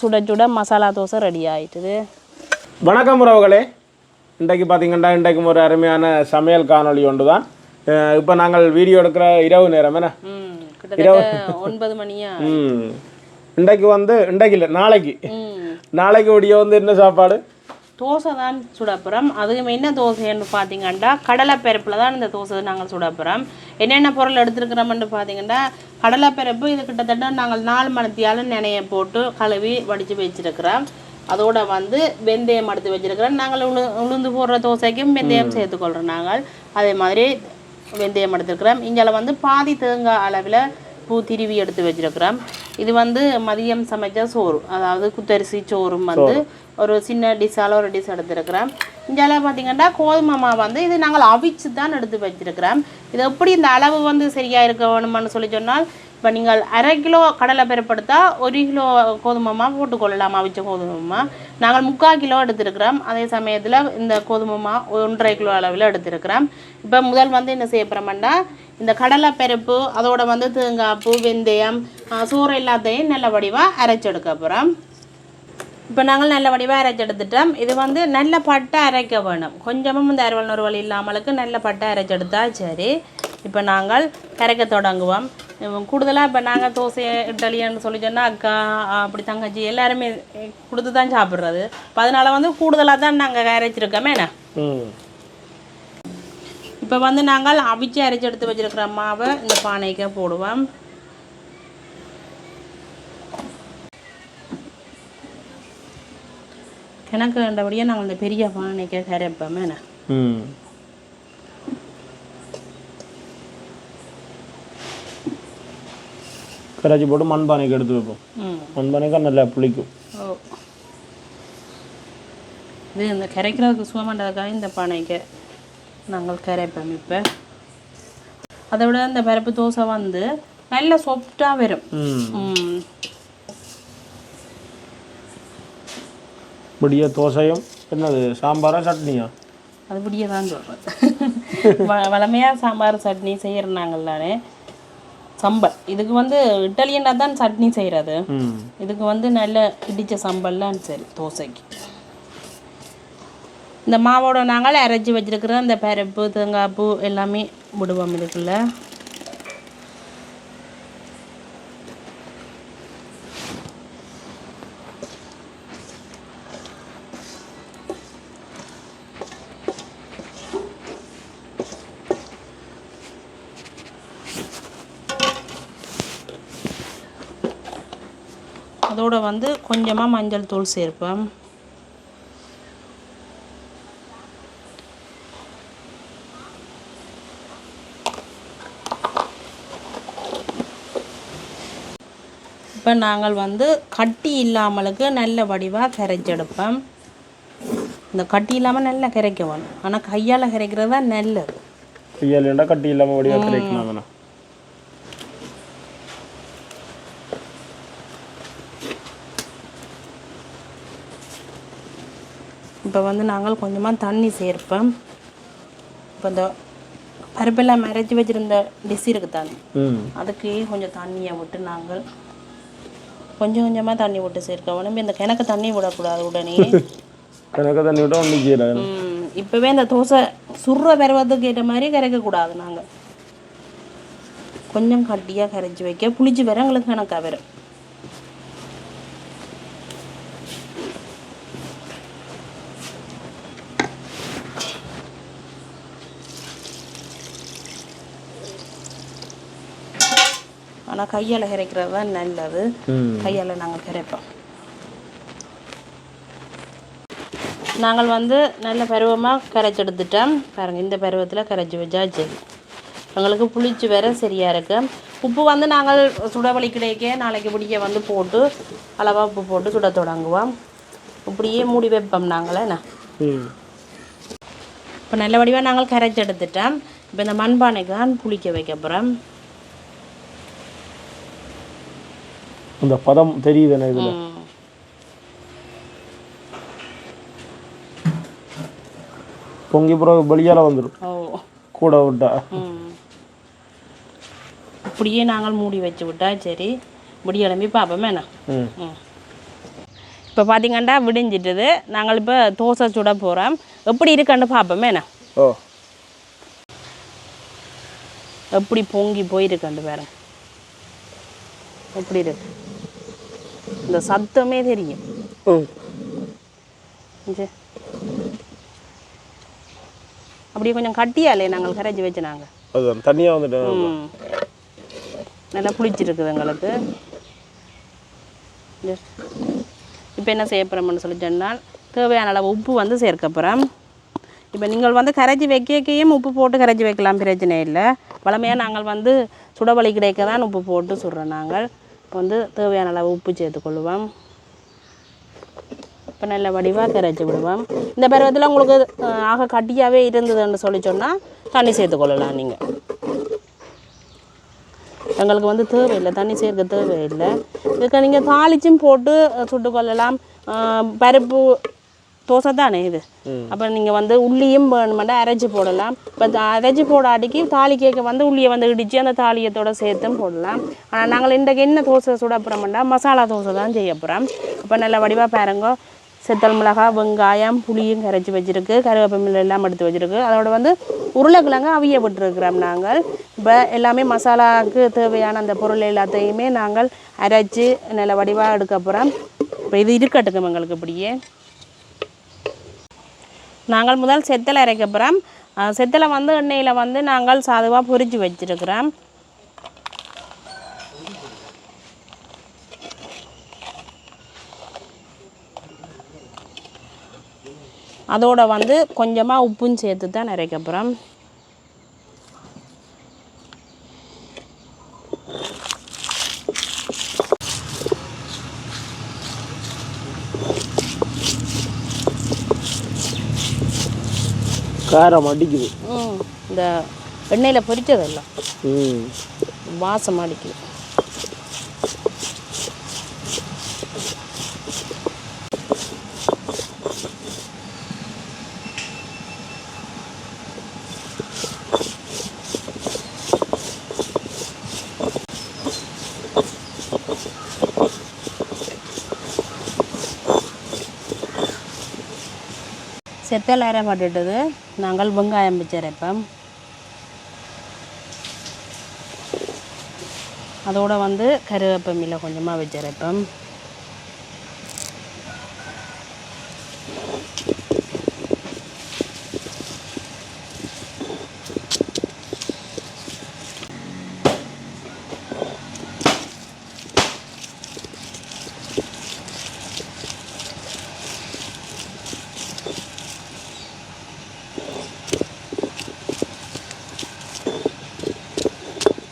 சுட சுட மசாலா தோசை ரெடி ஆயிட்டுது. வணக்கம் உறவுகளே. இன்றைக்கு பார்த்தீங்கன்னா இன்றைக்கும் ஒரு அருமையான சமையல் காணொளி ஒன்று தான் இப்போ நாங்கள் வீடியோ எடுக்கிற இரவு நேரம் என்ன? கிட்டத்தட்ட ஒன்பது மணியா? இன்றைக்கு வந்து இன்றைக்கு இல்லை நாளைக்கு. நாளைக்கு விடிய வந்து என்ன சாப்பாடு? தோசை தான் சுடப்புறம். அதுக்கு என்ன தோசைன்னு பார்த்தீங்கன்னா கடலைப்பருப்பில் தான் இந்த தோசை நாங்கள் சுடப்புறம். என்னென்ன பொருள் எடுத்துருக்கிறோம்னு பார்த்தீங்கன்னா கடலைப்பருப்பு இது கிட்டத்தட்ட நாங்கள் நாலு மணித்தியாலும் நினைய போட்டு கழுவி வடித்து வச்சிருக்கிறோம். அதோட வந்து வெந்தயம் எடுத்து வச்சிருக்கிறோம். நாங்கள் உளு உளுந்து போடுற தோசைக்கும் வெந்தயம் சேர்த்துக்கொள்கிறோம் நாங்கள். அதே மாதிரி வெந்தயம் எடுத்துருக்கிறோம். இங்கே வந்து பாதி தேங்காய் அளவில் பூ திருவி எடுத்து வச்சிருக்கிறோம் இது வந்து மதியம் சமைச்ச சோறு. அதாவது குத்தரிசி சோறும் வந்து ஒரு சின்ன டிஷ்ஷால் ஒரு டிஷ் எடுத்துருக்கிறோம் இங்கே பார்த்தீங்கன்னா கோதுமை மாவு வந்து இது நாங்கள் அவிச்சு தான் எடுத்து வச்சிருக்கிறோம் இது எப்படி இந்த அளவு வந்து சரியாக இருக்க வேணுமான்னு சொல்லி சொன்னால் இப்போ நீங்கள் அரை கிலோ கடலை பருப்படுத்தா ஒரு கிலோ கோதுமை மாவு போட்டுக்கொள்ளலாம் அவிச்ச கோதுமை மாவு. நாங்கள் முக்கால் கிலோ எடுத்திருக்கிறோம். அதே சமயத்தில் இந்த கோதுமை மாவு ஒன்றரை கிலோ அளவில் எடுத்திருக்கிறோம். இப்போ முதல் வந்து என்ன செய்ய போகிறோம்னா இந்த கடலை பருப்பு அதோட வந்து தேங்காய்ப்பு வெந்தயம் சோறு எல்லாத்தையும் நல்ல வடிவாக அரைச்செடுக்க போகிறோம் இப்போ நாங்கள் நல்ல வடிவாக அரைச்சி எடுத்துட்டோம் இது வந்து நல்ல பட்டை அரைக்க வேணும். கொஞ்சமும் இந்த அறுவல் நொறுவல் இல்லாமலுக்கு நல்ல பட்டை அரைச்சி எடுத்தால் சரி. இப்போ நாங்கள் கரைக்க தொடங்குவோம். கூடுதலாக இப்போ நாங்கள் தோசை இட்டலியன்னு சொல்லி சொன்னால் அக்கா அப்படி தங்கச்சி எல்லாருமே கொடுத்து தான் சாப்பிட்றது. இப்போ அதனால வந்து கூடுதலாக தான் நாங்கள் அரைச்சிருக்கோமே என்ன? இப்போ வந்து நாங்கள் அவிச்சு அரைச்சி எடுத்து வச்சிருக்கிற மாவை இந்த பானைக்கு போடுவோம். கிணக்கு கண்டபடியாக நாங்கள் இந்த பெரிய பானைக்கு கரைப்போமே என்ன? கரைச்சி போட்டு மண்பானைக்கு எடுத்து வைப்போம். மண்பானைக்கு நல்லா புளிக்கும். இது இந்த கரைக்கிறதுக்கு சுகமாண்டதுக்காக இந்த பானைக்கு நாங்கள் கரைப்போம் இப்போ அதை விட இந்த பருப்பு தோசை வந்து நல்ல சாஃப்டாக வரும். விடிய தோசையும் என்னது சாம்பாரா சட்னியா? அது இப்படியே தான் சொல்கிறேன் வளமையாக சாம்பார் சட்னி செய்கிறோம் நாங்கள்லானே சம்பல். இதுக்கு வந்து இட்டாலியனா தான் சட்னி செய்கிறது இதுக்கு வந்து நல்ல இடித்த சம்பல்லாம் சரி தோசைக்கு. இந்த மாவோட நாங்கள் அரைச்சி வச்சிருக்கிற இந்த பருப்பு தேங்காய் பூ எல்லாமே விடுவோம் இதுக்குள்ள. அதோட வந்து கொஞ்சமாக மஞ்சள் தூள் சேர்ப்பேன் இப்போ நாங்கள் வந்து கட்டி இல்லாமலுக்கு நல்ல வடிவாக கரைச்செடுப்போம் இந்த கட்டி இல்லாமல் நல்லா கரைக்க வேணும் ஆனால் கையால் கரைக்கிறது தான் நல்லது கையாலேண்டா கட்டி இல்லாமல் வடிவாக கிடைக்கலாம் வேணாம் இப்போ வந்து நாங்கள் கொஞ்சமாக தண்ணி சேர்ப்போம். இப்போ இந்த பருப்பெல்லாம் மறைச்சி வச்சுருந்த டிஸ் இருக்குது தானே அதுக்கு கொஞ்சம் தண்ணியை விட்டு நாங்கள் கொஞ்சம் கொஞ்சமாக தண்ணி விட்டு சேர்க்க. வேணும் இந்த கிணக்கு தண்ணி விடக்கூடாது உடனே. எனக்கு தண்ணி விட்டா ஒன்றும் இப்போவே இந்த தோசை சுடுற பருவத்துக்கு ஏற்ற மாதிரி கரைக்கக்கூடாது நாங்கள் கொஞ்சம் கட்டியாக கரைச்சி வைக்க. புளிச்சு வர எங்களுக்கு கணக்காக வரும் ஆனால் கையால் கரைக்கிறது தான் நல்லது. கையால் நாங்கள் கரைப்போம் நாங்கள் வந்து நல்ல பருவமாக கரைச்சி எடுத்துட்டோம். பாருங்கள் இந்த பருவத்தில் கரைச்சி வச்சா சரி. எங்களுக்கு புளிச்சு வேற சரியாக இருக்கு. உப்பு வந்து நாங்கள் சுடவழி கிடைக்க நாளைக்கு பிடிக்க வந்து போட்டு அளவாக உப்பு போட்டு சுட தொடங்குவோம். இப்படியே மூடி வைப்போம் நாங்களே என்ன? ம். இப்போ நல்ல வடிவாக நாங்கள் கரைச்சி எடுத்துட்டோம். இப்போ இந்த மண்பானைக்கு தான் புளிக்க வைக்க போகிறோம் அந்த பதம் தெரியுது எனக்கு இதில். பொங்கி பிறகு வெளியால் வந்துடும் கூட விட்டா. இப்படியே நாங்கள் மூடி வச்சு விட்டா சரி. இப்படி கிளம்பி பார்ப்போமே இப்போ பார்த்தீங்கன்னா விடிஞ்சிட்டுது. நாங்கள் இப்போ தோசை சுட போகிறோம் எப்படி இருக்குன்னு பார்ப்போமே ஓ. எப்படி பொங்கி போயிருக்கண்டு வேற எப்படி இருக்கு? இந்த சத்தமே தெரியும். அப்படியே கொஞ்சம் கட்டியாலே நாங்கள் கரைச்சி வச்சு நாங்கள் அதுதான் தனியாக வந்துட்டு. நல்லா புளிச்சிருக்குது எங்களுக்கு. இப்போ என்ன செய்ய போகிறோம்னு சொல்லி சொன்னால் தேவையான அளவு உப்பு வந்து சேர்க்க போகிறோம் இப்போ நீங்கள் வந்து கரைச்சி வைக்கையும் உப்பு போட்டு கரைச்சி வைக்கலாம் பிரச்சனை இல்லை. வளமையாக நாங்கள் வந்து சுடவழி கிடைக்க தான் உப்பு போட்டு சுடுறோம் நாங்கள். இப்போ வந்து தேவையான அளவு உப்பு சேர்த்துக்கொள்ளுவோம் இப்போ நல்ல வடிவாக கரைச்சி விடுவோம். இந்த பருவத்தில் உங்களுக்கு ஆக கட்டியாகவே இருந்ததுன்னு சொல்லி சொன்னால் தண்ணி சேர்த்துக்கொள்ளலாம் நீங்கள் எங்களுக்கு வந்து தேவையில்லை தண்ணி சேர்க்க தேவையில்லை. இதுக்கு நீங்கள் தாளிச்சும் போட்டு சுட்டுக்கொள்ளலாம் பருப்பு தோசை தானே இது? அப்போ நீங்கள் வந்து உள்ளியும் வேணுமெண்டா அரைச்சி போடலாம். இப்போ அரைச்சி போடாட்டிக்கு தாலி கேக்க வந்து உள்ளியை வந்து இடித்து அந்த தாலியத்தோட சேர்த்தும் போடலாம். ஆனால் நாங்கள் இன்றைக்கு என்ன தோசை சுட போகிறோம்னா மசாலா தோசை தான் செய்ய போகிறோம் இப்போ நல்ல வடிவாக பாருங்க. செத்தல் மிளகாய் வெங்காயம் புளியும் கரைச்சி வச்சிருக்கு. கருவேப்பிலை எல்லாம் எடுத்து வச்சிருக்கு. அதோட வந்து உருளைக்கிழங்கு அவிய விட்டுருக்கிறோம் நாங்கள். இப்போ எல்லாமே மசாலாவுக்கு தேவையான அந்த பொருள் எல்லாத்தையுமே நாங்கள் அரைச்சி நல்ல வடிவாக எடுக்க போகிறோம் இப்போ இது இருக்கட்டுக்கும் எங்களுக்கு இப்படியே. நாங்கள் முதல் செத்தலை இறைக்க போகிறோம் செத்தலை வந்து எண்ணெயில் வந்து நாங்கள் சாதுவாக பொரிச்சு வச்சுருக்கிறோம். அதோட வந்து கொஞ்சமாக உப்பும் சேர்த்து தான் அரைக்க போகிறோம் காரம் அடிக்குது. இந்த எண்ணெயில் பொரிச்சதெல்லாம். வாசம் அடிக்குது. செத்தல் அரைப்பட்டுட்டது நாங்கள் வெங்காயம் வச்சு அதோடு அதோட வந்து கருவேப்பமில்லை கொஞ்சமாக வச்சரைப்போம்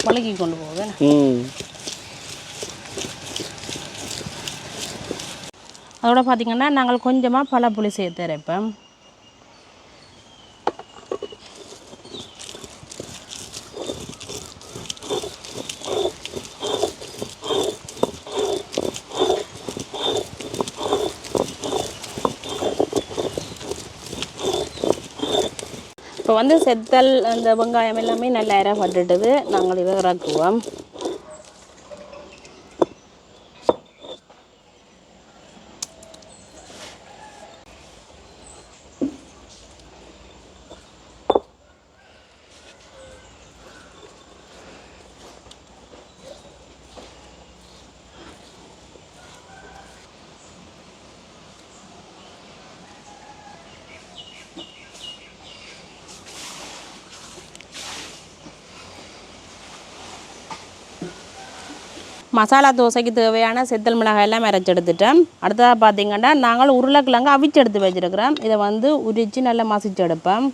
பழகி கொண்டு போவேன். அதோட பார்த்திங்கன்னா நாங்கள் கொஞ்சமாக பழப்புளி சேர்த்து அரைப்போம் வந்து செத்தல் அந்த வெங்காயம் எல்லாமே நல்லா இறப்பட்டுட்டது நாங்கள் இதை இறக்குவோம். மசாலா தோசைக்கு தேவையான செத்தல் மிளகாய் எல்லாம் அரைச்சி எடுத்துட்டேன் அடுத்ததாக பார்த்தீங்கன்னா நாங்கள் உருளைக்கிழங்கு அவிச்சு எடுத்து வச்சிருக்கிறோம். இதை வந்து உரித்து நல்லா மசிச்சு எடுப்போம்.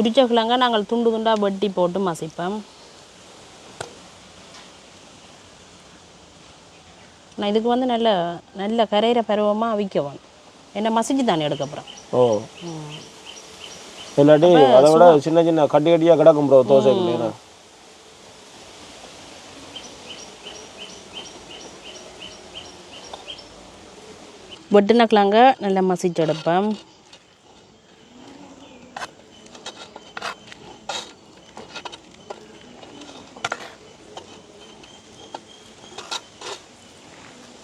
உரிச்ச கிழங்க நாங்கள் துண்டு துண்டாக வெட்டி போட்டு மசிப்போம். நான் இதுக்கு வந்து நல்ல நல்ல கரையிற பருவமாக அவிக்கணும் என்ன மசிச்சு தானே எடுக்க போகிறேன் ஓ. இல்லாட்டி அதை விட சின்ன சின்ன கட்டி கட்டியாக கிடக்கும் ப்ரோ தோசை இல்லையா வெட்டின கிழங்க நல்லா மசிச்சு எடுப்பேன்.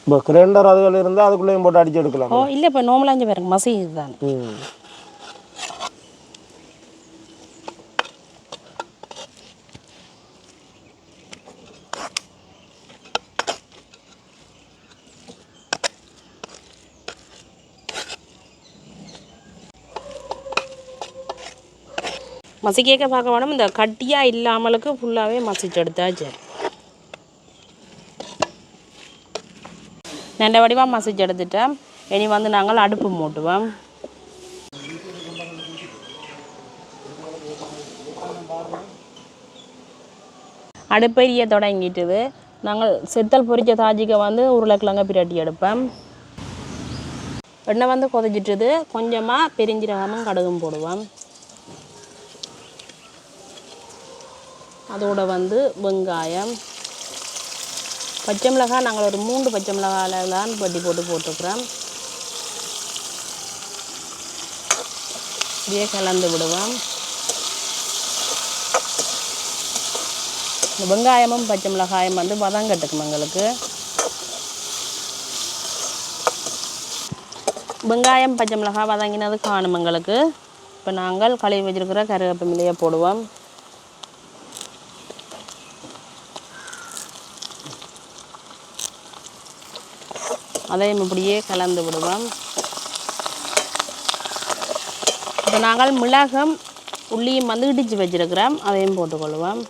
இப்போ கிரைண்டர் அதுகள் இருந்தால் அதுக்குள்ளேயும் போட்டு அடிச்சு எடுக்கலாம். ஓ இல்லை இப்போ நோமலாஞ்சு பாருங்க மசிது தான் ம். மசிக்கேக்க பார்க்க வேணும் இந்த கட்டியாக இல்லாமலுக்கு ஃபுல்லாகவே மசிச்சு எடுத்தா நல்ல வடிவாக மசிச்சு எடுத்துட்டேன் இனி வந்து நாங்கள் அடுப்பு மூட்டுவோம் அடுப்பெரிய தொடங்கிட்டுது நாங்கள் செத்தல் பொரிச்ச தாஜிக்க வந்து உருளைக்கிழங்க பிரட்டி எடுப்பேன் எண்ணெய் வந்து கொதிச்சிட்டுது கொஞ்சமாக பெருஞ்சீரகமும் கடுகும் போடுவேன் அதோட வந்து வெங்காயம் பச்சை மிளகாய் நாங்கள் ஒரு மூன்று பச்சை மிளகாயில் தான் பட்டி போட்டு போட்டுக்கிறோம் இப்படியே கலந்து விடுவோம். இந்த வெங்காயமும் பச்சை மிளகாயும் வந்து வதங்கட்டுக்கும் எங்களுக்கு. வெங்காயம் பச்சை மிளகாய் வதங்கினது காணும் எங்களுக்கு. இப்போ நாங்கள் கழுவி வச்சிருக்கிற கருவேப்பிலையை போடுவோம். அதையும் இப்படியே கலந்து விடுவோம். இப்போ நாங்கள் மிளகம் உள்ளியும் வந்து இடித்து வச்சிருக்கிறோம். அதையும் போட்டுக்கொள்வோம்.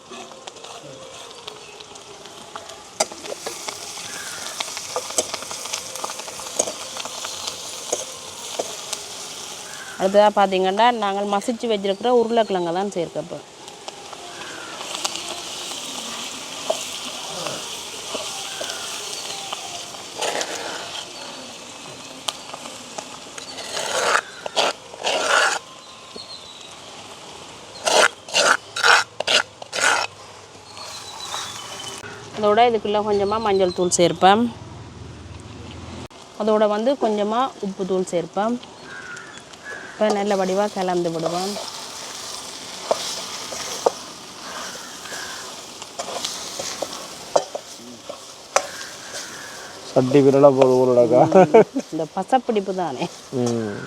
அடுத்ததாக பார்த்தீங்கன்னா நாங்கள் மசிச்சு வச்சிருக்கிற உருளைக்கிழங்க தான் சேர்க்கப்போ அதோட இதுக்குள்ளே கொஞ்சமாக மஞ்சள் தூள் சேர்ப்பேன். அதோட வந்து கொஞ்சமாக உப்பு தூள் சேர்ப்பேன். இப்போ நல்ல வடிவாக கலந்து விடுவேன் சட்டி விரலாக போகுது ஊருடாக்கா இந்த பசப்பிடிப்பு தானே ம்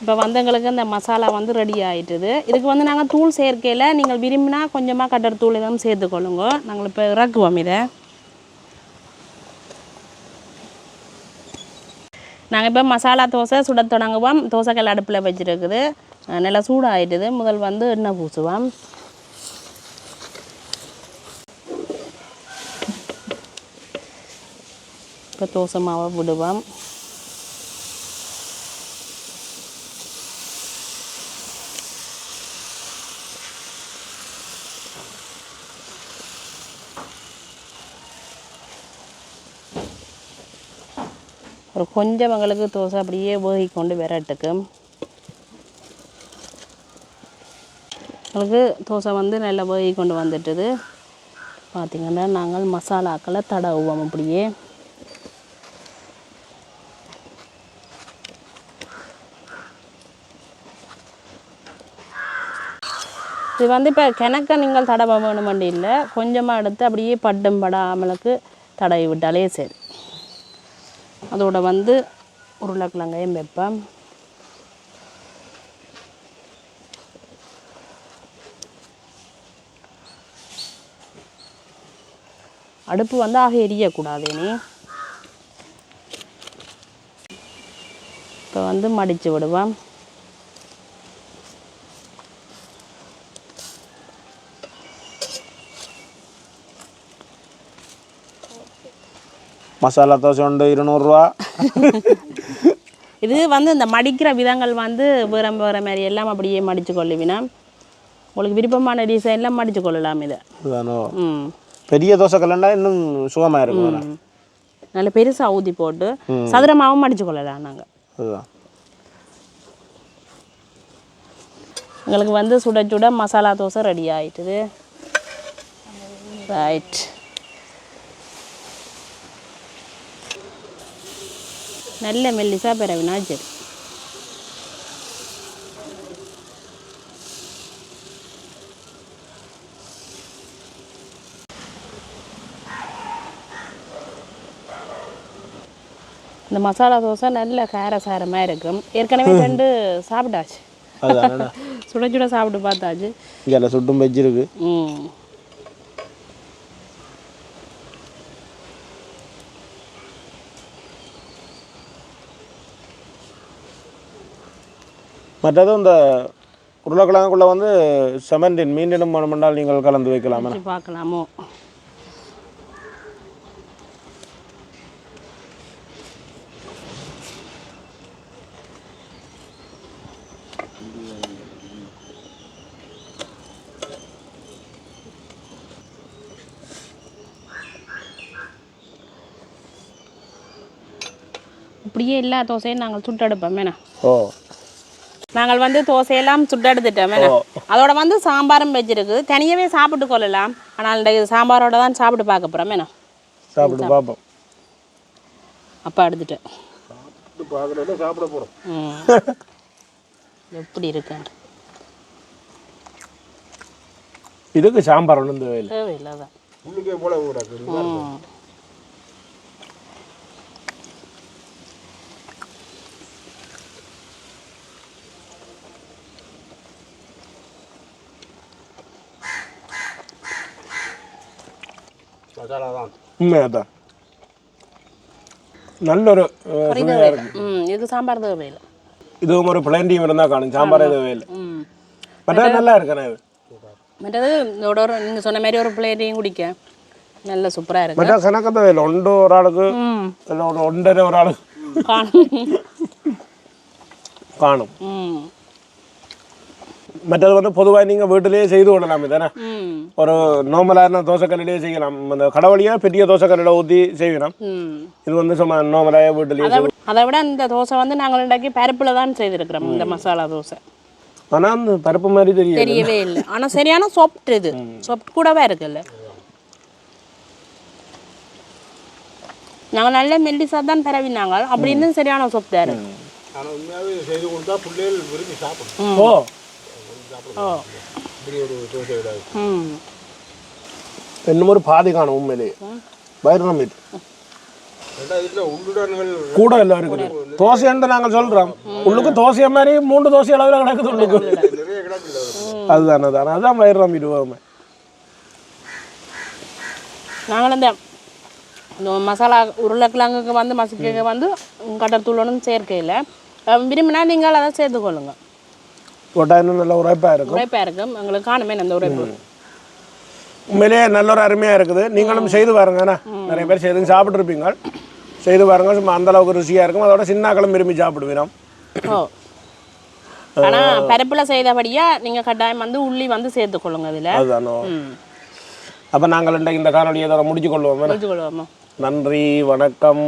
இப்போ வந்தவங்களுக்கு இந்த மசாலா வந்து ரெடி ஆயிட்டுது. இதுக்கு வந்து நாங்கள் தூள் சேர்க்கையில் நீங்கள் விரும்பினா கொஞ்சமாக கட்டர் தூள் எதுவும் சேர்த்துக்கொள்ளுங்க நாங்கள் இப்போ இறக்குவோம் இதை. நாங்கள் இப்போ மசாலா தோசை சுட தொடங்குவோம். தோசைக்கல் அடுப்பில் வச்சுருக்குது. நல்லா சூடாயிட்டுது. முதல் வந்து எண்ணெய் பூசுவோம். இப்போ தோசை மாவை விடுவோம். ஒரு கொஞ்சம் எங்களுக்கு தோசை அப்படியே உபயோகி கொண்டு விரட்டுக்கு. எங்களுக்கு தோசை வந்து நல்லா உபயோகி கொண்டு வந்துட்டுது. பார்த்திங்கன்னா நாங்கள் மசாலாக்களை தடவுவோம் அப்படியே. இது வந்து இப்போ கிணக்க நீங்கள் தடவ வேணுமெண்டு இல்லை கொஞ்சமாக எடுத்து அப்படியே பட்டும் படாமலுக்கு தடவி விட்டாலே சரி. அதோட வந்து உருளைக்கிழங்கையும் வைப்பேன். அடுப்பு வந்து ஆக எரியக்கூடாது இனி. இப்போ வந்து மடித்து விடுவேன். மசாலா தோசை உண்டு இருநூறுவா. இது வந்து இந்த மடிக்கிற விதங்கள் வந்து வேற வேற மாதிரி எல்லாம் அப்படியே மடித்து கொள்ளுவினா உங்களுக்கு விருப்பமான டிசைனில் மடித்து கொள்ளலாம் இதை. பெரிய தோசை கல்லண்டா இன்னும் சுகமாக இருக்கும். நல்ல பெருசாக ஊற்றி போட்டு சதுரமாகவும் மடித்து கொள்ளலாம் நாங்கள் எங்களுக்கு வந்து சுட சுட மசாலா தோசை ரெடி ஆயிட்டுது. ரைட் நல்ல மெல்லிசா பிறவினா சரி. இந்த மசாலா தோசை நல்ல காரசாரமாக இருக்கும். ஏற்கனவே ரெண்டு சாப்பிட்டாச்சு. சுட சுட சாப்பிட்டு பார்த்தாச்சு. இங்கே சுட்டும் வெஜ் இருக்கு. ம். மற்றது இந்த உருளைக்கிழங்குக்குள்ள வந்து செமண்டின் மீனிடம் மணமண்டால் நீங்கள் கலந்து வைக்கலாமே பார்க்கலாமோ? இப்படியே எல்லா தோசையும் நாங்கள் சுட்டெடுப்போம் வேணா ஓ. நாங்கள் வந்து தோசையெல்லாம் சுட்டெடுத்துட்டோம். அதோட வந்து சாம்பாரும் வச்சிருக்கு. தனியாகவே சாப்பிட்டு கொள்ளலாம். ஆனால் இந்த சாம்பாரோட தான் சாப்பிட்டு பார்க்க போகிறோம் வேணா சாப்பிட்டு பார்ப்போம். அப்பா எடுத்துட்டேன் சாப்பிட போகிறோம். எப்படி இருக்கு? இதுக்கு சாம்பார் ஒன்றும் தேவையில்லை. தேவையில்லை தான் உள்ளுக்கே போல கூடாது ம். மசாலா தான் உண்மையாக தான் நல்ல ஒரு அஹ், கறி சுவையா தேவையில்லை இருக்கு. ம் இதுக்கு சாம்பார் தேவையில்லை இதுவும் ஒரு பிளேண்டியும் இருந்தால் காணும். சாம்பாரே தேவையில்லை. ம். மற்ற நல்லா இருக்கண்ணே இது மற்றது இதோட ஒரு நீங்கள் சொன்ன மாதிரி ஒரு பிளேட்டையும் குடிக்க. நல்ல சூப்பராக இருக்கு. மற்ற கணக்கு தேவையில்லை ஒன்று ஒரு ஆளுக்கு இல்லை ஒரு ஒன்றரை ஒரு ஆளுக்கு. காணும். காணும். ம். மற்றது வந்து பொதுவாக நீங்கள் வீட்டிலேயே செய்து கொள்ளலாம் தானே ஒரு நார்மலான தோசைக்கல்லிலேயே செய்யலாம் அந்த கடவுளியாக பெரிய தோசைக்கல்லில் ஊற்றி செய்யலாம் இது வந்து சும்மா நார்மலாக வீட்டிலேயே அதை விட இந்த தோசை வந்து நாங்கள் இன்றைக்கி பருப்பில் தான் செய்திருக்கிறோம் இந்த மசாலா தோசை ஆனால் அந்த பருப்பு மாதிரி தெரியும் தெரியவே இல்லை ஆனால் சரியான சாஃப்ட் இது சாஃப்ட் கூடவே இருக்குல்ல நாங்கள் நல்ல மெல்லிசா தான் பரவினாங்க அப்படி இருந்தும் சரியான சாஃப்டாக இருக்கு ஆனால் உண்மையாகவே செய்து கொடுத்தா பிள்ளைகள் விரும்பி சாப்பிடும் ஓ உண்மையிலேயே வயிறு மீட் ரெண்டாவது இதில் உள்ளுடன்கள் கூட இல்லை இருக்குது. தோசைன்னு நாங்கள் சொல்கிறோம் உள்ளுக்கு தோசையை மாதிரி மூன்று தோசை அளவில் கிடக்குது உள்ளுக்கு. அதுதானே தானே அதுதான் வயிறு நம்பிட்டு போகாம. நாங்கள் இந்த மசாலா உருளைக்கிழங்குக்கு வந்து மசிக்க வந்து கடற்தூள் ஒன்றும் சேர்க்கையில். விரும்பினா நீங்கள் அதை சேர்த்துக்கொள்ளுங்க போட்டால் இன்னும் நல்ல உரைப்பாக இருக்கும் உரைப்பாக இருக்கும் எங்களுக்கு காணுமே அந்த உரைப்பு. உண்மையிலேயே நல்ல ஒரு அருமையாக இருக்குது. நீங்களும் செய்து பாருங்க அண்ணா. நிறைய பேர் செய்து சாப்பிட்ருப்பீங்க செய்து பாருங்க சும்மா அந்த அளவுக்கு ருசியாக இருக்கும். அதோட சின்னாக்களும் விரும்பி சாப்பிடுவீங்க. ஓ. ஆனால் பருப்பில் செய்தபடியாக நீங்கள் கட்டாயம் வந்து உள்ளி வந்து சேர்த்துக்கொள்ளுங்க இதில் அதுதானோ? அப்போ நாங்கள் இந்த காணொலியை முடிச்சு கொள்வோமா நன்றி வணக்கம்.